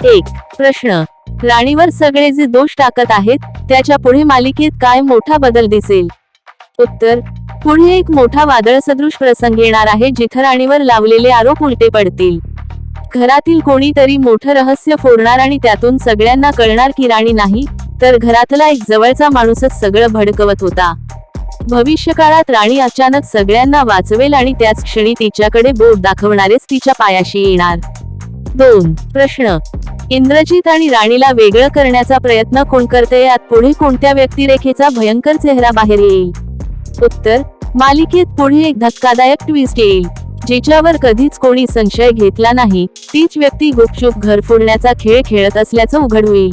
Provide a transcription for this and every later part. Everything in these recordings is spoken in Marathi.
एक प्रश्न. राणीवर सगळे जे दोष टाकत आहेत त्याच्या पुढे मालिकेत काय मोठा बदल दिसेल? उत्तर पुढे एक मोठा वादळसदृश प्रसंग येणार आहे जिथं राणीवर लावलेले आरोप उलटे पडतील. घरातील कोणीतरी मोठं रहस्य फोडणार आणि त्यातून सगळ्यांना कळणार की राणी नाही तर घरातला एक जवळचा माणूसच सगळं भडकवत होता. भविष्यकाळात राणी अचानक सगळ्यांना वाचवेल आणि त्याच क्षणी तिच्याकडे बोट दाखवणारेच तिच्या पायाशी येणार. दोन प्रश्न. इंद्रजीत आणि राणीला वेगळं करण्याचा प्रयत्न कोण करते? यात पुढे कोणत्या व्यक्तिरेखेचा भयंकर चेहरा बाहेर येईल? उत्तर मालिकेत पुढे एक धक्कादायक ट्विस्ट येईल. जिच्यावर कधीच कोणी संशय घेतला नाही. तीच व्यक्ती गुपचूप घर फोडण्याचा खेळ खेळत असल्याचं उघड होईल.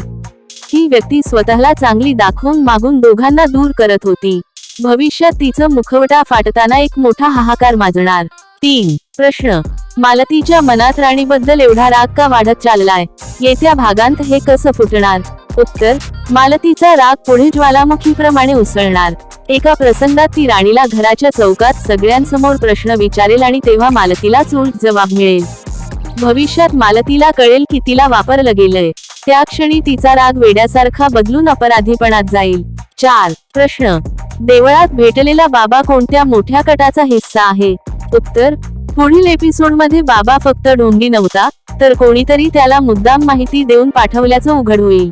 ही व्यक्ती स्वतःला चांगली दाखवून मागून दोघांना दूर करत होती. भविष्यात तिचं मुखवटा फाटताना एक मोठा हाहाकार माजणार. तीन. प्रश्न. मालतीच्या मनात राणीबद्दल एवढा राग का वाढत चाललाय? येत्या भागांत हे कसं फुटणार? उत्तर. मालतीचा राग पुढे ज्वालामुखीप्रमाणे उसळणार. एका प्रसंगात ती राणीला घराच्या चौकात सगळ्यांसमोर प्रश्न विचारेल आणि तेव्हा मालतीला चूट जबाब मिळेल. भविष्यात मालतीला कळेल की तिला वापरलं गेलंय. त्या क्षणी तिचा राग वेड्यासारखा बदलून अपराधीपणात जाईल. चार. प्रश्न. देवळात भेटलेला बाबा कोणत्या मोठ्या कटाचा हिस्सा आहे? उत्तर. पुढील एपिसोडमध्ये बाबा फक्त ढोंगी नव्हता तर कोणीतरी त्याला मुद्दाम माहिती देऊन पाठवल्याचं उघड होईल.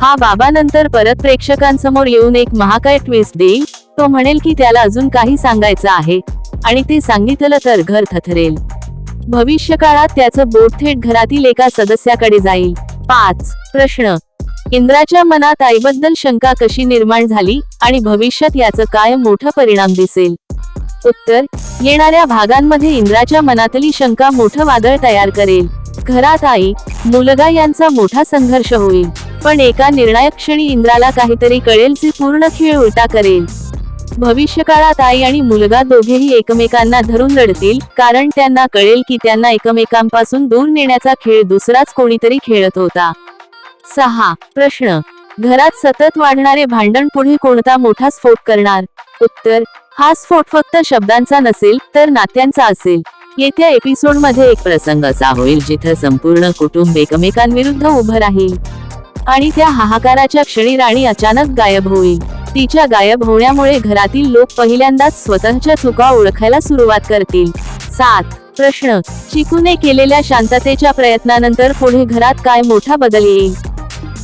हा बाबा नंतर परत प्रेक्षकांसमोर येऊन एक महाकाय ट्विस्ट देईल. तो म्हणेल की त्याला अजून काही सांगायचं आहे. आणि ते सांगितलं तर घर थथरेल. भविष्यकाळात त्याचं बोट थेट घरातील एका सदस्याकडे जाईल. पाच. प्रश्न. इंद्राच्या मनात आईबद्दल शंका कशी निर्माण झाली आणि भविष्यात याचं काय मोठा परिणाम दिसेल? उत्तर येणाऱ्या भागांमध्ये इंद्राच्या मनातली शंका मोठं वादळ तयार करेल. घरात आई मुलगा यांचा मोठा संघर्ष होईल. पण एका निर्णायक क्षणी इंद्राला काहीतरी कळेल जे पूर्ण खेळ उलटा करेल. भविष्यकाळात आई आणि मुलगा दोघेही एकमेकांना धरून लढतील कारण त्यांना कळेल की त्यांना एकमेकांपासून दूर नेण्याचा खेळ दुसराच कोणीतरी खेळत होता. सहा. प्रश्न. घरात सतत वाढणारे भांडण पुढे कोणता मोठा स्फोट करणार? उत्तर. हा स्फोट फक्त शब्दांचा नसेल तर नात्यांचा असेल. येत्या एपिसोडमध्ये एक प्रसंग असा होईल जिथं संपूर्ण कुटुंब एकमेकांविरुद्ध उभं राहील. आणि त्या हाहाकाराच्या क्षणी राणी अचानक गायब होईल. तिच्या गायब होण्यामुळे घरातील लोक पहिल्यांदाच स्वतःच्या चुका ओळखायला सुरुवात करतील. सात. प्रश्न. चिकूने केलेल्या शांततेच्या प्रयत्नानंतर पुढे घरात काय मोठा बदल येईल?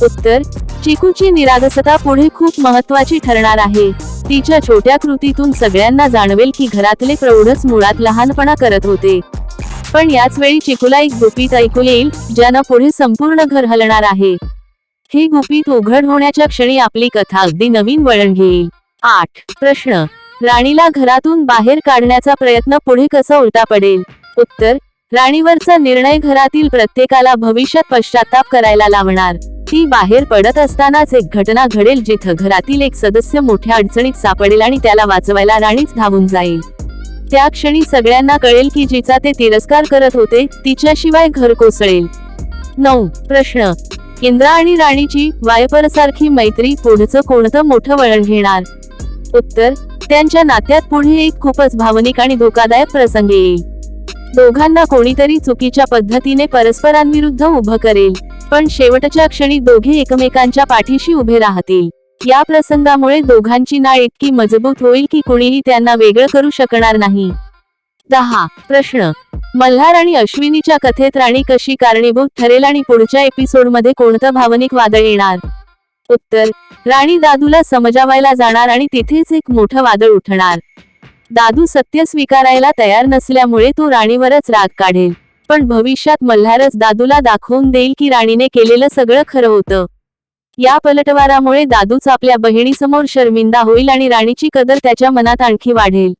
उत्तर चिकूची निरागसता पुढे खूप महत्वाची ठरणार आहे. तिच्या छोट्या कृतीतून सगळ्यांना जाणवेल की घरातले प्रौढच मुळात लहानपणा करत होते. पण याच वेळी चिकूला एक गुपित ऐकू येईल ज्यानं पुढे संपूर्ण घर हलणार आहे. हे गुपित उघड होण्याच्या क्षणी आपली कथा अगदी नवीन वळण घेईल. आठ. प्रश्न. राणीला घरातून बाहेर काढण्याचा प्रयत्न पुढे कसा उलटा पडेल? उत्तर राणीवरचा निर्णय घरातील प्रत्येकाला भविष्यात पश्चाताप करायला लावणार. ती बाहेर पडत असतानाच एक घटना घडेल जिथं घरातील एक सदस्य मोठ्या अडचणीत सापडेल आणि त्याला वाचवायला राणीच धावून जाईल. त्या क्षणी सगळ्यांना कळेल की जिचा ते तिरस्कार करत होते तिच्याशिवाय घर कोसळेल. नऊ. प्रश्न. इंद्रा आणि राणीची वायपरसारखी मैत्री पुढचं कोणतं मोठं वळण घेणार? उत्तर. त्यांच्या नात्यात पुढे एक खूपच भावनिक आणि धोकादायक प्रसंग येईल. दोघांना कोणीतरी चुकीच्या पद्धतीने परस्परांविरुद्ध उभं करेल. पण शेवटच्या क्षणी दोघे एकमेकांच्या पाठीशी उभे राहतील. या प्रसंगामुळे दोघांची नाळ इतकी मजबूत होईल की कुणीही त्यांना वेगळं करू शकणार नाही. दहा. प्रश्न. मल्हार आणि अश्विनीच्या कथेत राणी कशी कारणीभूत ठरेल आणि पुढच्या एपिसोडमध्ये कोणतं भावनिक वादळ येणार? उत्तर. राणी दादूला समजावायला जाणार आणि तिथेच एक मोठं वादळ उठणार. दादू सत्य स्वीकारायला तयार नसल्यामुळे तो राणीवरच राग काढेल. पण भविष्यात मल्हारच दादूला दाखवून देईल की राणीने केलेलं सगळं खरं होतं. या पलटवारामुळे दादूच आपल्या बहिणीसमोर शर्मिंदा होईल आणि राणीची कदर त्याच्या मनात आणखी वाढेल.